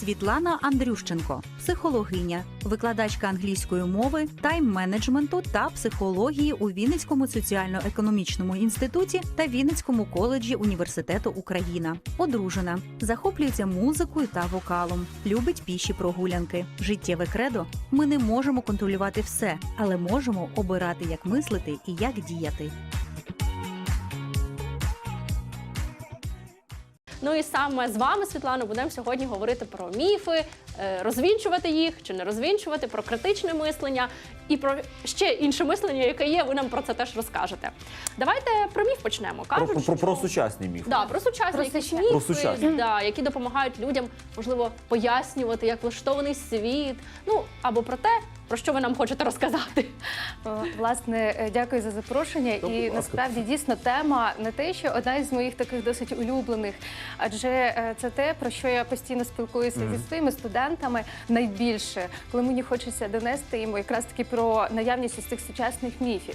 Світлана Андрющенко, психологиня, викладачка англійської мови, тайм-менеджменту та психології у Вінницькому соціально-економічному інституті та Вінницькому коледжі університету Україна. Одружена, захоплюється музикою та вокалом, любить піші прогулянки. Життєве кредо. Ми не можемо контролювати все, але можемо обирати, як мислити і як діяти. Ну і саме з вами, Світлано, будемо сьогодні говорити про міфи, е, розвінчувати їх чи не розвінчувати, про критичне мислення і про ще інше мислення, яке є. Ви нам про це теж розкажете. Давайте про міф почнемо. Про, Кажуть, про, про що- сучасний міф. Да, про сучасні Про якісь сучасні. міфи, Про сучасні. Да, які допомагають людям, можливо, пояснювати, як влаштований світ. Ну або про те, про що ви нам хочете розказати. О, Власне, е, дякую за запрошення. І насправді дійсно тема не те, що одна із моїх таких досить улюблених, адже е, це те, про що я постійно спілкуюся зі своїми студентами найбільше, коли мені хочеться донести їм якраз таки про наявність ось цих сучасних міфів.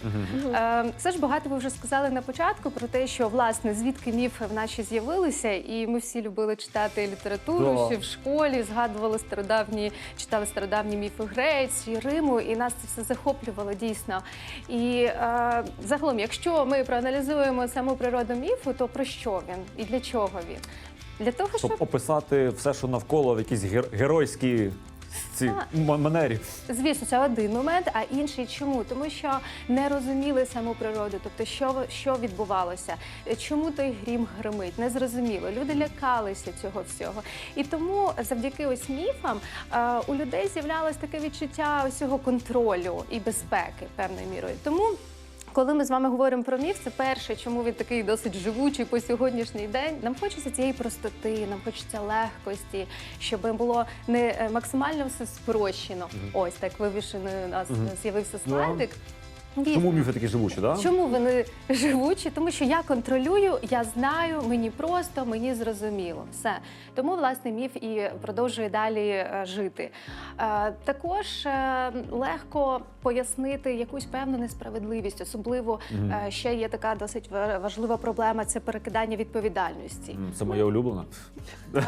Е, Все ж багато ви вже сказали на початку про те, що власне звідки міфи в наші з'явилися, і ми всі любили читати літературу Да. ще в школі, згадували стародавні, читали стародавні міфи Греції, Риму, і нас це все захоплювало дійсно. І е, загалом, якщо ми проаналізуємо саму природу міфу, то про що він і для чого він? Для того, Щоб щоб описати все, що навколо в якісь гер- геройські ці Так. м- манері. Звісно, це один момент, а інший чому? Тому що не розуміли саму природу, тобто що, що відбувалося, чому той грім гримить, не зрозуміло. Люди лякалися цього всього. І тому завдяки ось міфам е, у людей з'являлось таке відчуття ось цього контролю і безпеки певною мірою. Тому. Коли ми з вами говоримо про міф, це перше, чому він такий досить живучий по сьогоднішній день. Нам хочеться цієї простоти, нам хочеться легкості, щоб було не е, максимально все спрощено. Ось так вивішено у нас з'явився Ну, слайдик. Чому міфи такі живучі, да? Чому вони живучі? Тому що я контролюю, я знаю, мені просто, мені зрозуміло. Все. Тому власне міф і продовжує далі е, жити. Е, також е, легко пояснити якусь певну несправедливість, особливо е, ще є така досить ва- важлива проблема це перекидання відповідальності. Це моя улюблена.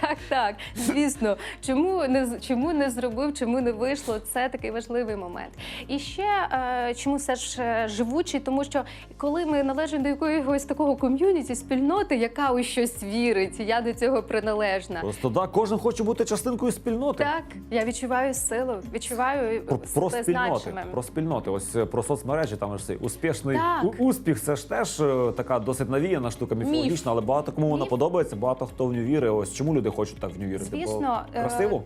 Так, так, звісно. Чому не чому не зробив, чому не вийшло? Це такий важливий момент. І ще е, чому все ж е, живучий, тому що коли ми належимо до якогось такого ком'юніті, спільноти, яка у щось вірить, я до цього приналежна. Просто да, кожен хоче бути частинкою спільноти. Так, я відчуваю силу, відчуваю Про, про спільноти, про спільноти. Ось е, про соцмережі, там ж цей успішний Так. успіх. Це ж теж така досить навіяна штука міфологічна, але багато кому вона подобається, багато хто в нього вірить. Ось чому люди хочуть так в Нью-Йорк. Бо Звісно, е, красиво.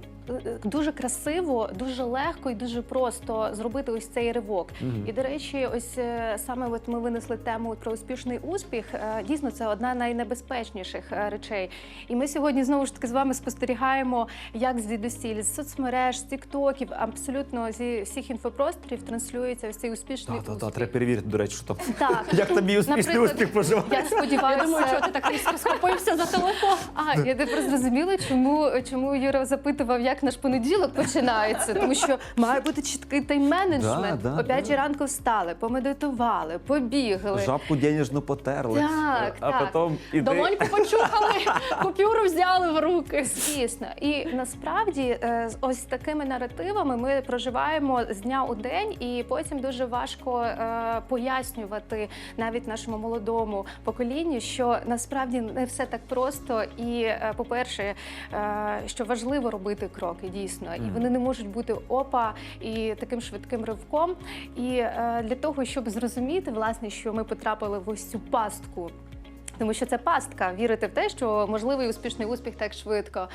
Дуже красиво, дуже легко і дуже просто зробити ось цей ривок. І до речі, ось е, саме от ми винесли тему про успішний успіх. Е, Дійсно, це одна з найнебезпечніших е, речей. І ми сьогодні знову ж таки з вами спостерігаємо, як звідусіль з соцмереж, з тіктоків, абсолютно зі всіх інфопросторів транслюється ось цей успішний Так, так, успіх. так, треба перевірити, до речі, що там. Як тобі успішний успіх поживає? Я Я сподіваюся, думаю, що ти так різко схопився за телефон. а, я тепер зрозуміла, чому, чому Юра запитував, як наш понеділок починається. Тому що має бути чіткий тайм-менеджмент. Да, да, О п'ятій да. ранку встали, помедитували, побігли. Жабку денежну потерли, Так, а так. потім іди. Долоньку почухали, купюру взяли в руки. Звісно, і насправді е, з ось такими наративами ми проживаємо з дня у день, і потім дуже важко е, пояснювати навіть нашому молодому поколінню, що насправді не все так просто. І, е, по-перше, що важливо робити кроки дійсно, і вони не можуть бути опа і таким швидким ривком. І е, для того, щоб зрозуміти, власне, що ми потрапили в ось цю пастку. Тому що це пастка вірити в те, що можливий успішний успіх так швидко.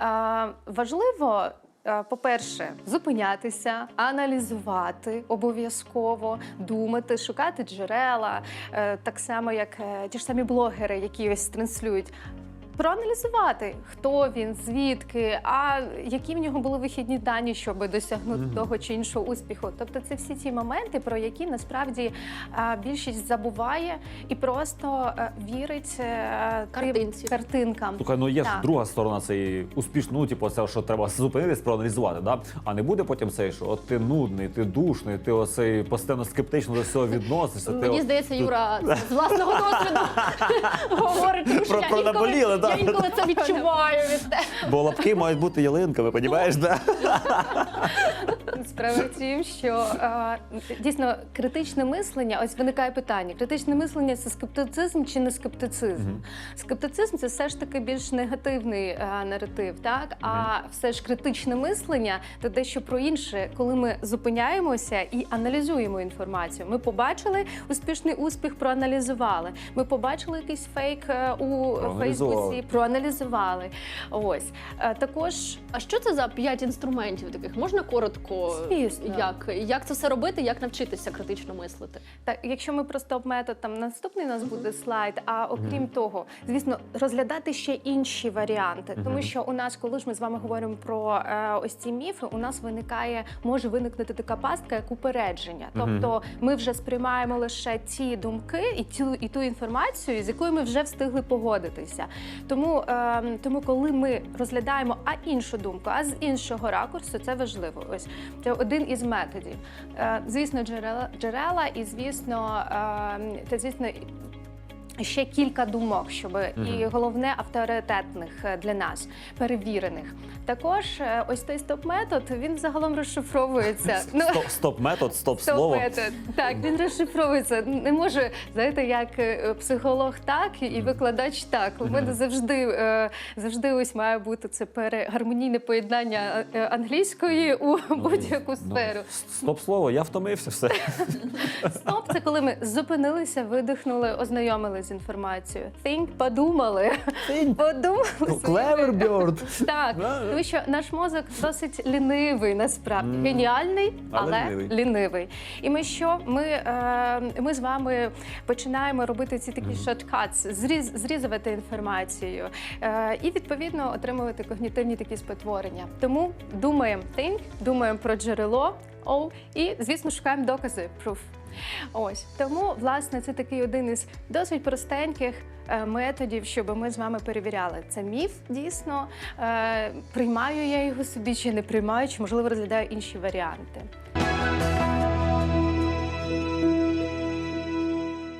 Е, важливо. е, По-перше, зупинятися, аналізувати обов'язково, думати, шукати джерела, Е, так само як е, ті ж самі блогери, які ось транслюють. Проаналізувати, хто він, звідки, а які в нього були вихідні дані, щоб досягнути Мгм. того чи іншого успіху. Тобто, це всі ті моменти, про які насправді більшість забуває і просто е, вірить е, Картинці. картинкам. Слухай, ну є ж друга сторона цієї успішної, ну, типу, це що треба зупинитись, проаналізувати, да? а не буде потім цей, що от ти нудний, ти душний, ти оцей постійно скептично до всього відносишся. Мені здається, Юра з власного досвіду говорить, що про, я наболіле, Я інколи це відчуваю від тебе. Бо лапки мають бути ялинками, розумієш, да? Справа в тім, що е, дійсно критичне мислення, ось виникає питання: критичне мислення це скептицизм чи не скептицизм? Скептицизм це все ж таки більш негативний е, наратив, так? А все ж критичне мислення це дещо про інше, коли ми зупиняємося і аналізуємо інформацію. Ми побачили успішний успіх, проаналізували. Ми побачили якийсь фейк е, у Фейсбуці, проаналізували. Ось Е, також. А що це за п'ять інструментів таких? Можна коротко? Звісно. Як, як це все робити, як навчитися критично мислити? Так, якщо ми про стоп-метод, там наступний у нас буде слайд. А окрім того, звісно, розглядати ще інші варіанти, тому що у нас, коли ж ми з вами говоримо про е, ось ці міфи, у нас виникає, може виникнути така пастка, як упередження. Тобто ми вже сприймаємо лише ті думки і ту і ту інформацію, з якою ми вже встигли погодитися. Тому, е, тому коли ми розглядаємо а іншу думку, а з іншого ракурсу, це важливо. Ось це один із методів. Е, Звісно, джерела, джерела і звісно, це звісно. Ще кілька думок, щоб і головне авторитетних е, для нас перевірених. Також е, ось той стоп-метод він загалом розшифровується. Ну, Стоп, стоп слово. Стоп-метод. Так, він розшифровується. Не може, знаєте, як е, психолог так і викладач так. У мене завжди, завжди ось має бути це пере- гармонійне поєднання англійської у будь-яку сферу. Ну, стоп слово, я втомився все. Стоп це коли ми зупинилися, видихнули, ознайомилися з інформацією. Think, подумали. Подумали. Ну, своїми- Clever bird. Так, тому що наш мозок досить лінивий, насправді геніальний, Але але, лінивий. лінивий. І ми що? Ми, е, ми з вами починаємо робити ці такі шорткатс, зріз, зрізувати інформацію е, і відповідно отримувати когнітивні такі спотворення. Тому думаємо think, думаємо про джерело, oh, і звісно шукаємо докази proof. Ось тому, власне, це такий один із досить простеньких е, методів, щоб ми з вами перевіряли. Це міф дійсно. Е, приймаю я його собі чи не приймаю, чи можливо розглядаю інші варіанти.